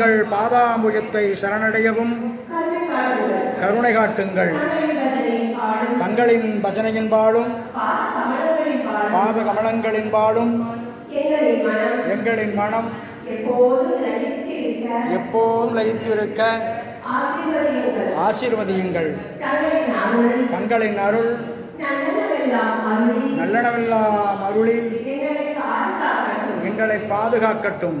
தங்கள் பாதாம்புயத்தை சரணடையவும். கருணை காட்டுங்கள். தங்களின் பஜனையின்பாலும் பாத கமலங்களின்பாலும் எங்களின் மனம் எப்போதும் லயித்திருக்க ஆசீர்வதியுங்கள். தங்களின் அருள் நல்லனவெல்லாம் அருளி எங்களை பாதுகாக்கட்டும்.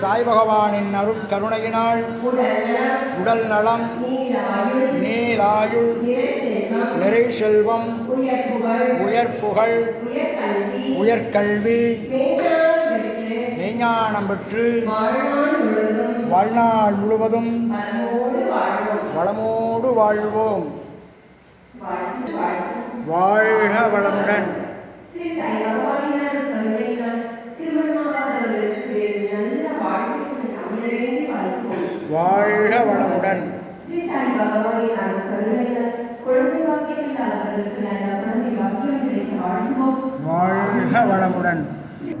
சாய் பகவானின் அருள் கருணையினால் உடல் நலம் நீலாயுள் நிறை செல்வம் உயர் புகழ் உயர்கல்வி மெய்ஞானம் பெற்று வாழ்நாள் முழுவதும் வளமோடு வாழ்வோம். வாழ்க வளமுடன். வாழ்வோம் வாழ்க வளமுடன்.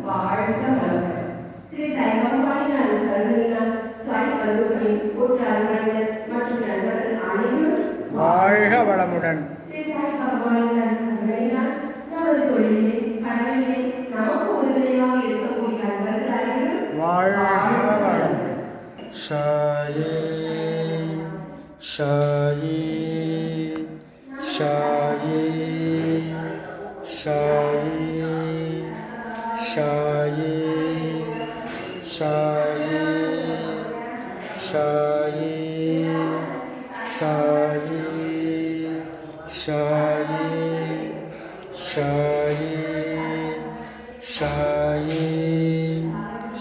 வாழ்க வளமுடன். ஸ்ரீ சாய் பகவானின் அருள் கருணையினால் சாய் கல்லூரியின் கூட்டாளர்கள் மற்றும் நண்பர்கள் அனைவரும் வாழ்க வளமுடன். ஸ்ரீ சாய் பகவானின் அருள் கருணையினால் நமது தொழிலில் கடமையில் நமக்கு உறுதுணையாக இருக்கக்கூடிய நண்பர்கள் அனைவரும் வாழ்க வளமுடன் সায়ে সায়ে সায়ে সায়ে সায়ে সায়ে সায়ে সায়ে সায়ে সায়ে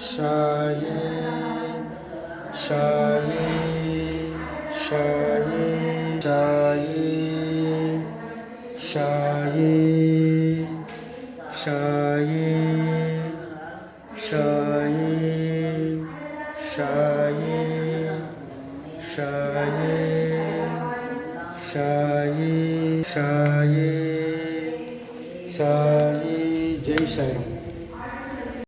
সায়ে সায়ে Shai, shai, shai, shai, shai, shai, shai, shai, shai, shai, Jai shai.